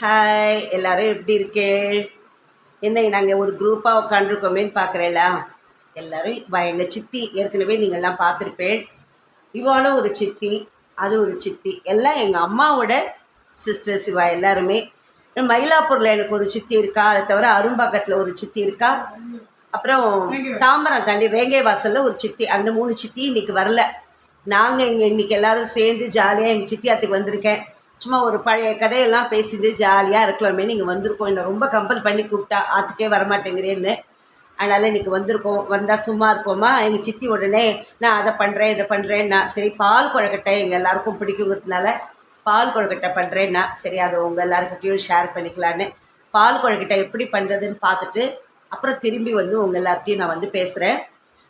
Hi எல்லாரும் எப்படி இருக்கே என்ன நாங்கள் ஒரு குரூப்பாக உட்காந்துருக்கோமேன்னு பார்க்குறேங்களா எல்லோரும் வா எங்கள் சித்தி ஏற்கனவே நீங்கள்லாம் பார்த்துருப்பேன். இவாளும் ஒரு சித்தி அது ஒரு சித்தி. எல்லாம் எங்கள் அம்மாவோட சிஸ்டர்ஸ் இவா எல்லாருமே. மயிலாப்பூரில் எனக்கு ஒரு சித்தி இருக்கா? அதை தவிர அரும்பாக்கத்தில் ஒரு சித்தி இருக்கா? அப்புறம் தாம்பரம் தாண்டி வேங்கை வாசலில் ஒரு சித்தி. அந்த மூணு சித்தி இன்றைக்கி வரல. நாங்கள் இங்கே இன்னைக்கு எல்லாரும் சேர்ந்து ஜாலியாக எங்கள் சித்தியாத்துக்கு வந்திருக்கேன். சும்மா ஒரு பழைய கதையெல்லாம் பேசிட்டு ஜாலியாக இருக்கலாமே நீங்கள் வந்திருக்கோம். என்னை ரொம்ப கம்பல் பண்ணி கூப்பிட்டா ஆற்றுக்கே வரமாட்டேங்கிறேன்னு. அதனால் இன்னைக்கு வந்திருக்கோம். வந்தால் சும்மா இருப்போமா? எங்கள் சித்தி உடனே நான் அதை பண்ணுறேன் இதை பண்ணுறேன்னா சரி பால் கொழக்கட்டை எங்கள் எல்லாருக்கும் பிடிக்குங்கிறதுனால பால் கொழுக்கட்டை பண்ணுறேன்னா சரி அதை உங்கள் எல்லாருக்கிட்டையும் ஷேர் பண்ணிக்கலான்னு. பால் கொழுக்கட்டை எப்படி பண்ணுறதுன்னு பார்த்துட்டு அப்புறம் திரும்பி வந்து உங்கள் எல்லார்ட்டையும் நான் வந்து பேசுகிறேன்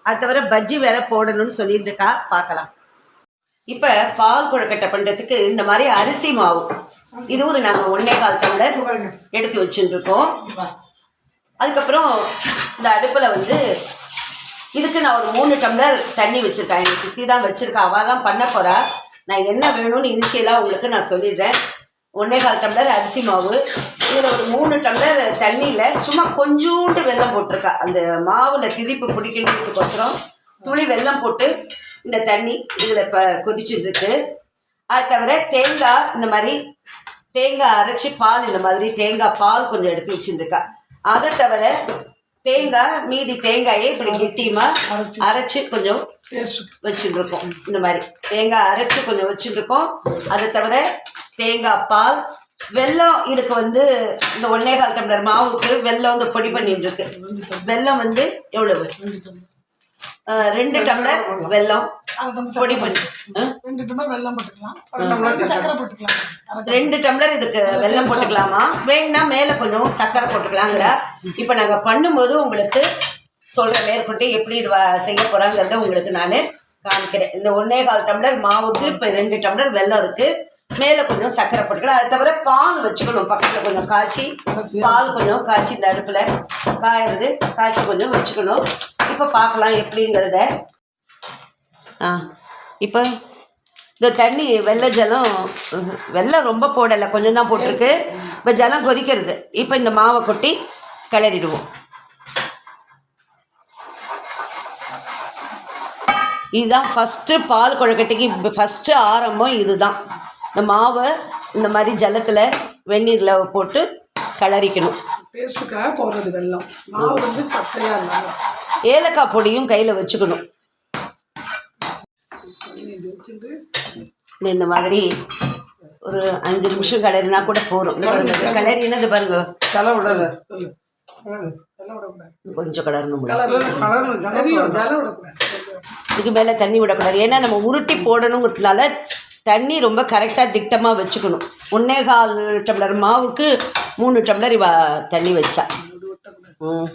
அது தவிர பஜ்ஜி வேற போடணும்னு சொல்லிட்டு இருக்கா பார்க்கலாம். இப்போ பால் கொழுக்கட்டை பண்ணுறதுக்கு இந்த மாதிரி அரிசி மாவு. இது ஒரு நாங்கள் ஒன்றே கால் டம்ளர் எடுத்து வச்சுட்டுருக்கோம் அதுக்கப்புறம் இந்த அடுப்பில் வந்து இதுக்கு நான் ஒரு மூணு டம்ளர் தண்ணி வச்சுருக்கேன். எங்கள் சித்தி தான் வச்சிருக்கேன் அவள் தான் பண்ண போகிறா நான் என்ன வேணும்னு இனிஷியலாக உங்களுக்கு நான் சொல்லிடுறேன். ஒன்றே கால் டம்ளர் அரிசி மாவு. இதில் ஒரு மூணு டம்ளர் தண்ணியில் சும்மா கொஞ்சோண்டு வெல்லம் போட்டிருக்கா. அந்த மாவில் திதிப்பு பிடிக்கணுன்றதுக்கோசரம் துளி வெல்லம் போட்டு இந்த தண்ணி இதில் இப்போ கொதிச்சுட்டு இருக்கு அது தவிர தேங்காய் இந்த மாதிரி தேங்காய் அரைச்சி பால் இந்த மாதிரி தேங்காய் பால் கொஞ்சம் எடுத்து வச்சுருக்கா அதை தவிர தேங்காய் மீதி தேங்காயை இப்படி கெட்டியமாக அரைச்சி. கொஞ்சம் வச்சுருக்கோம் இந்த மாதிரி தேங்காய் அரைச்சி கொஞ்சம் வச்சுருக்கோம் அதை தவிர தேங்காய் பால் வெல்லம் இதுக்கு வந்து இந்த ஒன்னே கால் டம்ளர் மாவுக்கு வெல்லம் வந்து பொடி பண்ணிட்டு இருக்கு வெல்லம் வந்து எவ்வளவு? ரெண்டு டம்ளர் வெல்லம். பொடி பண்ணி ரெண்டு டம்ளர் வெல்லம் போட்டுக்கலாம். சக்கரை போட்டுக்கலாம் ரெண்டு டம்ளர் இதுக்கு வெல்லம் போட்டுக்கலாமா? வேணும்னா மேலே கொஞ்சம் சர்க்கரை போட்டுக்கலாங்கிற இப்போ நாங்கள் பண்ணும்போது உங்களுக்கு சொல்கிற மேற்கொண்டு எப்படி இது செய்ய போகிறாங்கிறத உங்களுக்கு நான் காமிக்கிறேன். இந்த ஒன்றே கால் டம்ளர் மாவுக்கு இப்போ ரெண்டு டம்ளர் வெல்லம் இருக்குது மேலே கொஞ்சம் சர்க்கரை போட்டுக்கலாம். அது தவிர பால் வச்சுக்கணும். பக்கத்தில் கொஞ்சம் காய்ச்சி பால் கொஞ்சம் காய்ச்சி இந்த அடுப்பில் காயறது காய்ச்சி கொஞ்சம் வச்சுக்கணும். இப்போ பார்க்கலாம் எப்படிங்கிறத. ஆ இப்போ இந்த தண்ணி வெள்ளை ஜலம் வெள்ளம் ரொம்ப போடலை கொஞ்சம் தான் போட்டிருக்கு. இப்போ ஜலம் கொதிக்கிறது. இப்போ இந்த மாவை கொட்டி கிளறிடுவோம். இதுதான் ஃபஸ்ட்டு பால் குழக்கட்டைக்கு ஃபஸ்ட்டு ஆரம்பம் இதுதான். இந்த மாவை இந்த மாதிரி ஜலத்தில் வெந்நீரில் போட்டு கிளறிக்கணும். பேஸ்ட்டுக்காக போடுறது வெள்ளம். மாவு வந்து பச்சையாக இருந்தாலும். ஏலக்காய் பொடியும் கையில் வச்சுக்கணும். இந்த- இந்த மாதிரி ஒரு அஞ்சு நிமிஷம் கிளறினா கூட போதும். இந்த பாருங்க கிளறினது பாருங்க? தலை விடல. கொஞ்சம் கலரணும் இதுக்கு மேலே தண்ணி விடக்கூடாது. ஏன்னா நம்ம உருட்டி போடணுங்கிறதுனால தண்ணி ரொம்ப கரெக்டாக திட்டமாக வச்சுக்கணும். ஒன்னே கால் டம்ளர் மாவுக்கு மூணு டம்ளர் இவ தண்ணி வச்சா. ம்.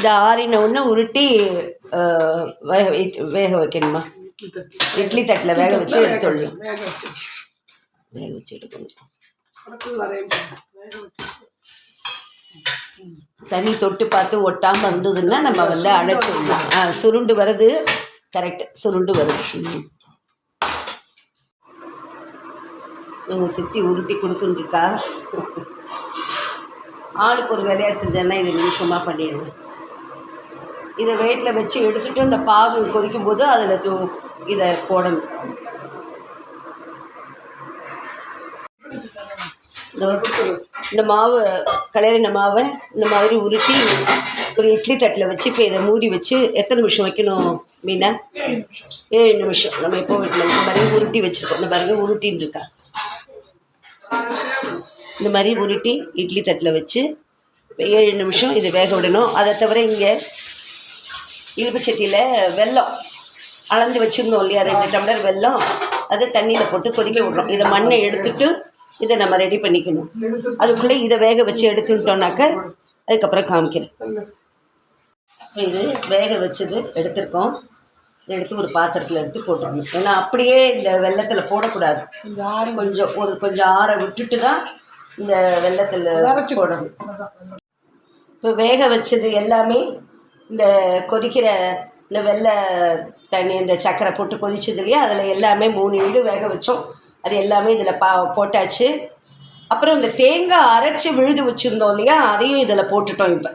இதை ஆறின உடனே உருட்டி வேக வேக வைக்கணுமா? இட்லி தட்டில் வேக வச்சு எடுத்துடலாம் வேக வச்சு வேக வச்சு எடுக்கணும். தண்ணி தொட்டு பார்த்து ஒட்டாமல் இருந்ததுன்னா நம்ம வந்து அடைச்சிடலாம் ஆ சுருண்டு வருது. கரெக்ட் சுருண்டு வருது. ம். எங்கள் சித்தி உருட்டி கொடுத்துட்டுருக்கா. ஆளுக்கு ஒரு வேலையாக செஞ்சேன்னா இது நிமிஷமாக பண்ணிடுது இதை வெயிட்டில் வச்சு எடுத்துட்டு இந்த பாகு கொதிக்கும் போது அதில் தூ இதை போடணும். இந்த மாவு கலரின மாவை இந்த மாதிரி உருட்டி ஒரு இட்லி தட்டில் வச்சு இப்போ இதை மூடி வச்சு எத்தனை நிமிஷம் வைக்கணும் மீனா? ஏழு நிமிஷம். நம்ம எப்போ வைக்கணும்? இந்த மாதிரி உருட்டி வச்சுருக்கோம். இந்த பாருங்க உருட்டின்னு இருக்கா. இந்த மாதிரி உருட்டி இட்லி தட்டில் வச்சு ஏழு நிமிஷம் இது வேக விடணும். அதை தவிர இங்கே இழுப்பு சட்டியில் வெல்லம் அளந்து வச்சுருந்தோம் இல்லையா? ரெண்டு டம்ளர் வெல்லம். அதை தண்ணியில் போட்டு கொதிக்க விட்றோம். இதை மண்ணை எடுத்துட்டு இதை நம்ம ரெடி பண்ணிக்கணும். அதுக்குள்ளே இதை வேக வச்சு எடுத்துட்டோம்னாக்க அதுக்கப்புறம் காமிக்கிறேன். இது வேக வச்சது எடுத்திருக்கோம். இதை எடுத்து ஒரு பாத்திரத்தில் எடுத்து போட்டுக்கணும். ஏன்னா அப்படியே இந்த வெள்ளத்தில் போடக்கூடாது. கொஞ்சம் ஒரு கொஞ்சம் ஆற விட்டுட்டு தான் இந்த வெள்ளத்தில் போடணும். இப்போ வேக வச்சது எல்லாமே இந்த கொதிக்கிற இந்த வெள்ளை தண்ணி இந்த சக்கரை போட்டு கொதிச்சது இல்லையா? அதில் எல்லாமே மூணு ஈடு வேக வச்சோம். அது எல்லாமே இதில் பா போட்டாச்சு. அப்புறம் இந்த தேங்காய் அரைச்சி விழுது வச்சுருந்தோம் இல்லையா? அதையும் இதில் போட்டுட்டோம் இப்போ.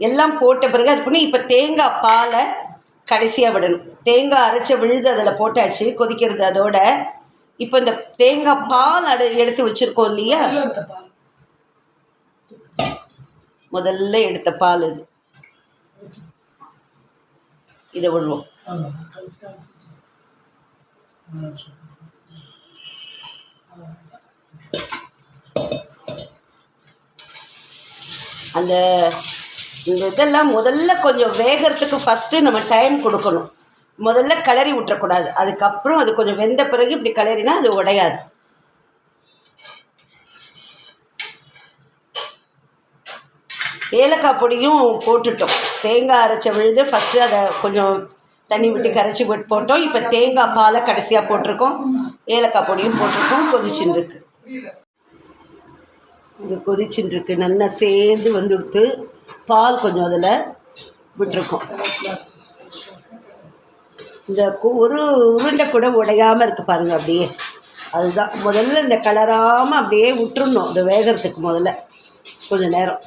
எல்லாம் போட்ட பிறகு அது பண்ணி இப்போ தேங்காய் பாலை கடைசியாக விடணும். தேங்காய் அரைச்ச விழுது அதில் போட்டாச்சு கொதிக்கிறது அதோட. இப்போ இந்த தேங்காய் பால் அடு எடுத்து வச்சுருக்கோம் இல்லையா? முதல்ல எடுத்த பால் இது. இதை விடுவோம். அந்த இந்த இதெல்லாம் முதல்ல கொஞ்சம் வேகிறதுக்கு ஃபஸ்ட்டு நம்ம டைம் கொடுக்கணும். முதல்ல கிளறி விட்டுறக்கூடாது. அதுக்கப்புறம் அது கொஞ்சம் வெந்த பிறகு இப்படி கிளறினா அது உடையாது. ஏலக்காய் பொடியும் போட்டுட்டோம். தேங்காய் அரைச்ச விழுது ஃபஸ்ட்டு அதை கொஞ்சம் தண்ணி விட்டு கரைச்சி விட்டு போட்டோம். இப்போ தேங்காய் பாலை கடைசியாக போட்டிருக்கோம். ஏலக்காய் பொடியும் போட்டிருக்கோம். கொதிச்சுன்னு இது கொதிச்சுன்னு நல்லா சேர்ந்து வந்துடுத்து. பால் கொஞ்சம் அதில் விட்டுருக்கோம். இந்த கு- ஒரு உருண்டை கூட உடையாமல் இருக்கு பாருங்கள் அப்படியே. அதுதான். முதல்ல இந்த கலராமல் அப்படியே விட்டுருணும் இந்த வேகிறதுக்கு முதல்ல. கொஞ்சம் நேரம்.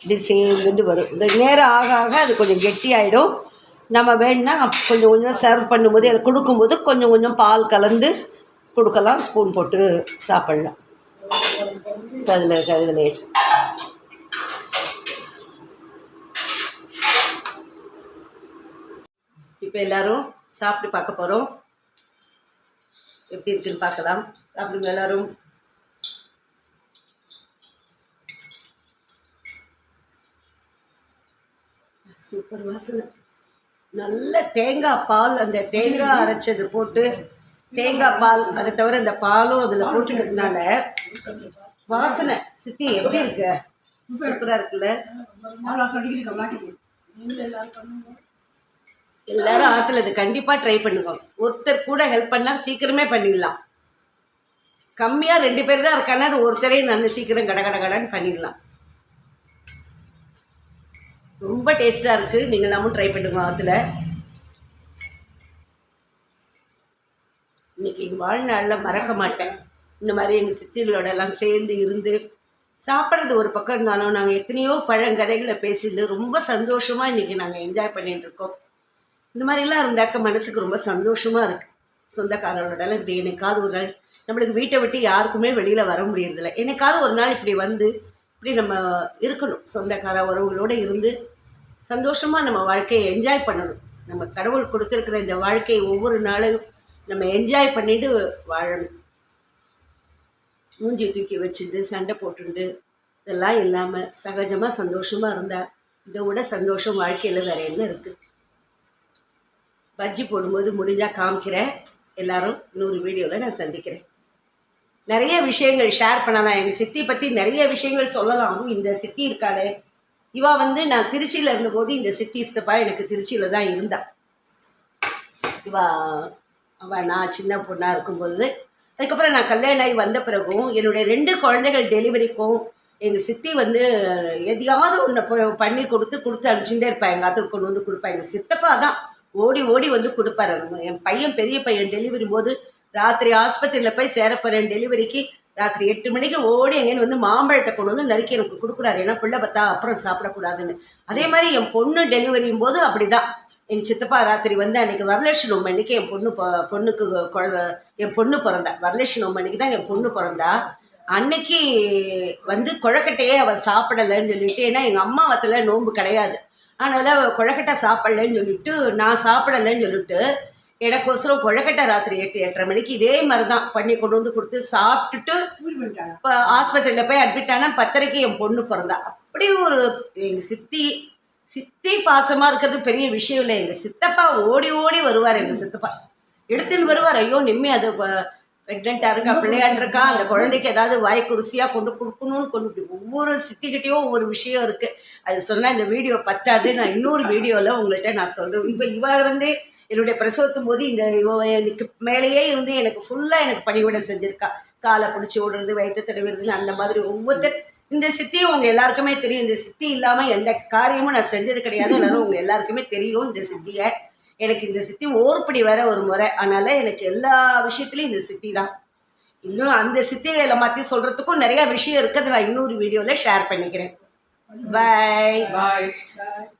இப்படி சேர்ந்துட்டு வரும். இந்த நேரம் ஆக ஆக அது கொஞ்சம் கெட்டியாயிடும். நம்ம வேணும்னா கொஞ்சம் கொஞ்சம் சர்வ் பண்ணும்போது அதை கொடுக்கும்போது கொஞ்சம் கொஞ்சம் பால் கலந்து கொடுக்கலாம். ஸ்பூன் போட்டு சாப்பிட்லாம். அதில் இதில் இப்போ எல்லாரும் சாப்பிட்டு பார்க்க போகிறோம் எப்படி இருக்குன்னு பார்க்கலாம். சாப்பிடுங்க எல்லாரும். சூப்பர் வாசனை. நல்ல தேங்காய் பால் அந்த தேங்காய் அரைச்சது போட்டு தேங்காய் பால் அதை தவிர அந்த பாலும் அதில் போட்டுக்கிறதுனால வாசனை. சித்தி எப்படி இருக்கு? சூப்பராக இருக்குல்ல? எல்லாரும் ஆற்றுல இது கண்டிப்பாக ட்ரை பண்ணுவாங்க ஒருத்தர் கூட ஹெல்ப் பண்ணால் சீக்கிரமே பண்ணிடலாம். கம்மியாக ரெண்டு பேர் தான் இருக்கானா அது ஒருத்தரையும் நான் சீக்கிரம் கட கட கடன்னு பண்ணிடலாம். ரொம்ப டேஸ்ட்டாக இருக்குது நீங்கள் எல்லாமும் ட்ரை பண்ணுங்க அதில் இன்னைக்கு எங்கள் வாழ்நாளில் மறக்க மாட்டேன். இந்த மாதிரி எங்கள் சித்திகளோட எல்லாம் சேர்ந்து இருந்து சாப்பிட்றது ஒரு பக்கம் இருந்தாலும் நாங்கள் எத்தனையோ பழங்கதைகளை பேசிட்டு ரொம்ப சந்தோஷமாக இன்றைக்கி நாங்கள் என்ஜாய் பண்ணிட்டு இந்த மாதிரிலாம் இருந்தாக்க மனசுக்கு ரொம்ப சந்தோஷமாக இருக்குது சொந்தக்காரங்களோடலாம் இப்படி என்னைக்காவது ஒரு நாள் நம்மளுக்கு வீட்டை விட்டு யாருக்குமே வெளியில் வர முடியறதில்ல. என்னைக்காவது ஒரு நாள் இப்படி வந்து இப்படி நம்ம இருக்கணும். சொந்தக்கார உறவுகளோடு இருந்து சந்தோஷமாக நம்ம வாழ்க்கையை என்ஜாய் பண்ணணும். நம்ம கடவுள் கொடுத்துருக்கிற இந்த வாழ்க்கையை ஒவ்வொரு நாளும் நம்ம என்ஜாய் பண்ணிட்டு வாழணும். மூஞ்சி தூக்கி வச்சுட்டு சண்டை போட்டுண்டு இதெல்லாம் இல்லாமல் சகஜமாக சந்தோஷமாக இருந்தால் இதை விட சந்தோஷம் வாழ்க்கையில் வேறு என்ன இருக்குது பஜ்ஜி போடும்போது முடிஞ்சால் காமிக்கிறேன். எல்லாரும் இன்னொரு வீடியோவில் நான் சந்திக்கிறேன். நிறைய விஷயங்கள் ஷேர் பண்ணலாம். எங்கள் சித்தி பற்றி நிறைய விஷயங்கள் சொல்லலாம். அதுவும் இந்த சித்தி இருக்காளே. இவா வந்து நான் திருச்சியில் இருந்தபோது இந்த சித்தி சித்தப்பா எனக்கு திருச்சியில் தான் இருந்தா. இவா அவ நான் சின்ன பொண்ணாக இருக்கும்போது. அதுக்கப்புறம் நான் கல்யாணம் ஆகி வந்த பிறகும் என்னுடைய ரெண்டு குழந்தைகள் டெலிவரிக்கும் எங்கள் சித்தி வந்து எதையாவது ஒன்று பண்ணி கொடுத்து கொடுத்து அனுப்பிச்சுட்டே இருப்பா. எங்கள் ஆத்துக்கு கொண்டு வந்து கொடுப்பா. எங்கள் சித்தப்பா தான் ஓடி ஓடி வந்து கொடுப்பாரு. என் பையன் பெரிய பையன் டெலிவரி போது ராத்திரி ஆஸ்பத்திரியில் போய் சேரப்போகிறேன் டெலிவரிக்கு ராத்திரி எட்டு மணிக்கு ஓடி எங்கேன்னு வந்து மாம்பழத்தை கொண்டு வந்து நறுக்கி எனக்கு கொடுக்குறாரு. ஏன்னா பிள்ளை பார்த்தா அப்புறம் சாப்பிடக்கூடாதுன்னு. அதே மாதிரி என் பொண்ணு டெலிவரியும் போது அப்படிதான். என் சித்தப்பா ராத்திரி வந்து அன்றைக்கி வரலட்சுமி நோம்பு அன்றைக்கி என் பொண்ணு பொண்ணுக்கு குழந்த என் பொண்ணு பிறந்தா. வரலட்சுமி நோம்பு அன்றைக்கி தான் என் பொண்ணு பிறந்தா. அன்னைக்கு வந்து குழக்கட்டையே அவள் சாப்பிடலைன்னு சொல்லிட்டு ஏன்னா எங்கள் அம்மா வத்தில் நோன்பு கிடையாது. அதனால் அவள் குழக்கட்டை சாப்பிடலைன்னு சொல்லிட்டு நான் சாப்பிடலைன்னு சொல்லிட்டு எனக்கோசரம் குழக்கட்டை ராத்திரி எட்டு எட்டரை மணிக்கு இதே மாதிரி தான் பண்ணி கொண்டு வந்து கொடுத்து சாப்பிட்டுட்டு இப்போ ஆஸ்பத்திரியில் போய் அட்மிட் ஆனால் பத்தரைக்கு என் பொண்ணு பிறந்தா. அப்படி ஒரு எங்கள் சித்தி சித்தி பாசமாக இருக்கிறது பெரிய விஷயம் இல்லை. எங்கள் சித்தப்பா ஓடி ஓடி வருவார் எங்கள் சித்தப்பா. எடுத்துன்னு வருவார். ஐயோ நிம்மி அது ப்ரெக்னெண்ட்டாக இருக்கா பிள்ளையாண்டு இருக்கா அந்த குழந்தைக்கு ஏதாவது வாய்க்கு ருசியாக கொண்டு கொடுக்கணும்னு கொண்டு இப்படி ஒவ்வொரு சித்திக்கிட்டேயும் ஒவ்வொரு விஷயம் இருக்குது அது சொன்னால் இந்த வீடியோ பத்தாது. நான் இன்னொரு வீடியோவில் உங்கள்கிட்ட நான் சொல்கிறேன் இப்போ இவள் வந்து என்னுடைய பிரசவத்தும் போது இந்த எனக்கு மேலேயே இருந்து எனக்கு ஃபுல்லாக எனக்கு பணிவிடை செஞ்சுருக்கா. காலை பிடிச்சி விடுறது வயிற்று தடவிடுறதுன்னு அந்த மாதிரி ஒவ்வொருத்தர் இந்த சித்தி உங்க எல்லாருக்குமே தெரியும். இந்த சித்தி இல்லாமல் எந்த காரியமும் நான் செஞ்சது கிடையாது. எல்லாரும் உங்கள் எல்லாருக்குமே தெரியும் இந்த சித்தியை. எனக்கு இந்த சித்தி ஓர்படி வர ஒரு முறை. அதனால எனக்கு எல்லா விஷயத்துலயும் இந்த சித்தி தான். இன்னும் அந்த சித்திகளை மாற்றி சொல்றதுக்கும் நிறைய விஷயம் இருக்குது. அதை நான் இன்னொரு வீடியோவில் ஷேர் பண்ணிக்கிறேன். Bye bye Bye.